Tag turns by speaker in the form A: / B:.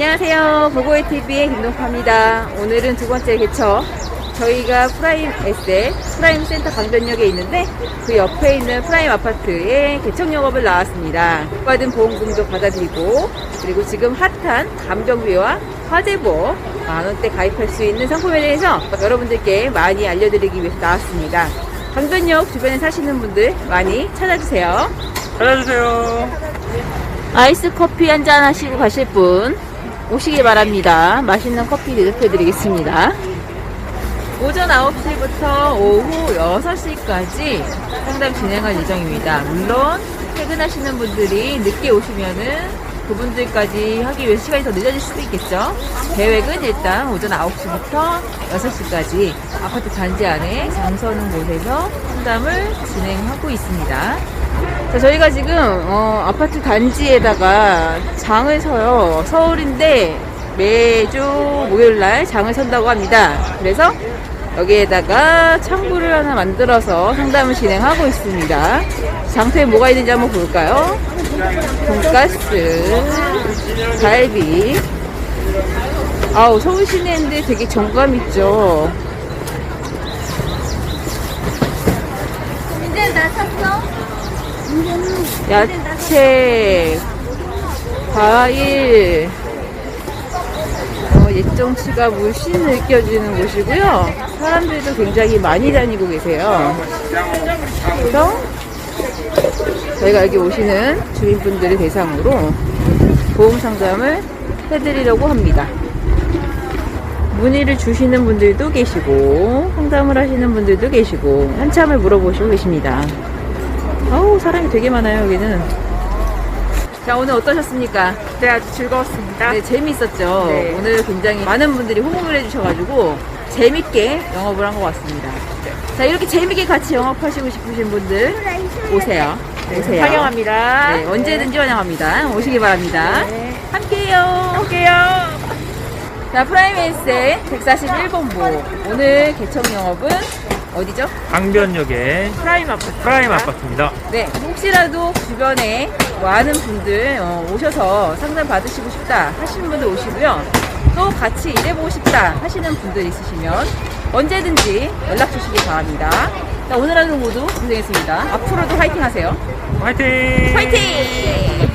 A: 안녕하세요. 보고의 TV의 김동파입니다. 오늘은 두 번째 개척. 저희가 프라임 에세 프라임 센터 강변역에 있는데 그 옆에 있는 프라임 아파트에 개척 영업을 나왔습니다. 받은 보험금도 받아들이고 그리고 지금 핫한 감정비와 화재보험 만원대 가입할 수 있는 상품에 대해서 여러분들께 많이 알려드리기 위해서 나왔습니다. 강변역 주변에 사시는 분들 많이 찾아주세요.
B: 찾아주세요.
A: 아이스 커피 한 잔 하시고 가실 분 오시기 바랍니다. 맛있는 커피 대접해드리겠습니다. 오전 9시부터 오후 6시까지 상담 진행할 예정입니다. 물론 퇴근하시는 분들이 늦게 오시면은 그분들까지 하기 위해서 시간이 더 늦어질 수도 있겠죠. 계획은 일단 오전 9시부터 6시까지 아파트 단지 안에 장서는 곳에서 상담을 진행하고 있습니다. 자, 저희가 지금 어, 아파트 단지에다가 장을 서요. 서울인데 매주 목요일 날 장을 선다고 합니다. 그래서 여기에다가 창구를 하나 만들어서 상담을 진행하고 있습니다. 장터에 뭐가 있는지 한번 볼까요? 돈가스, 갈비. 아우 서울 시내인데 되게 정감 있죠.
C: 이제 나 샀어?
A: 야채, 과일, 어, 예정치가 물씬 느껴지는 곳이고요. 사람들도 굉장히 많이 다니고 계세요. 그래서 저희가 여기 오시는 주민분들을 대상으로 보험 상담을 해드리려고 합니다. 문의를 주시는 분들도 계시고 상담을 하시는 분들도 계시고 한참을 물어보시고 계십니다. 아우 사람이 되게 많아요 여기는. 자 오늘 어떠셨습니까?
B: 네, 아주 즐거웠습니다.
A: 네 재미있었죠.
B: 네.
A: 오늘 굉장히 많은 분들이 호응을 해주셔가지고 재밌게 영업을 한 것 같습니다. 자 이렇게 재밌게 같이 영업하시고 싶으신 분들 오세요. 오세요.
B: 환영합니다.
A: 네, 언제든지 환영합니다. 오시기 바랍니다.
B: 네.
A: 함께해요.
B: 할게요.
A: 자 프라이메이스의 141번보 오늘 개청 영업은 어디죠?
B: 강변역의
A: 프라임 아파트.
B: 프라임 아파트입니다.
A: 네, 혹시라도 주변에 많은 분들 어, 오셔서 상담 받으시고 싶다 하시는 분들 오시고요. 또 같이 일해보고 싶다 하시는 분들 있으시면 언제든지 연락 주시기 바랍니다. 자, 오늘 하루 모두 고생했습니다. 앞으로도 화이팅 하세요.
B: 화이팅!
A: 화이팅!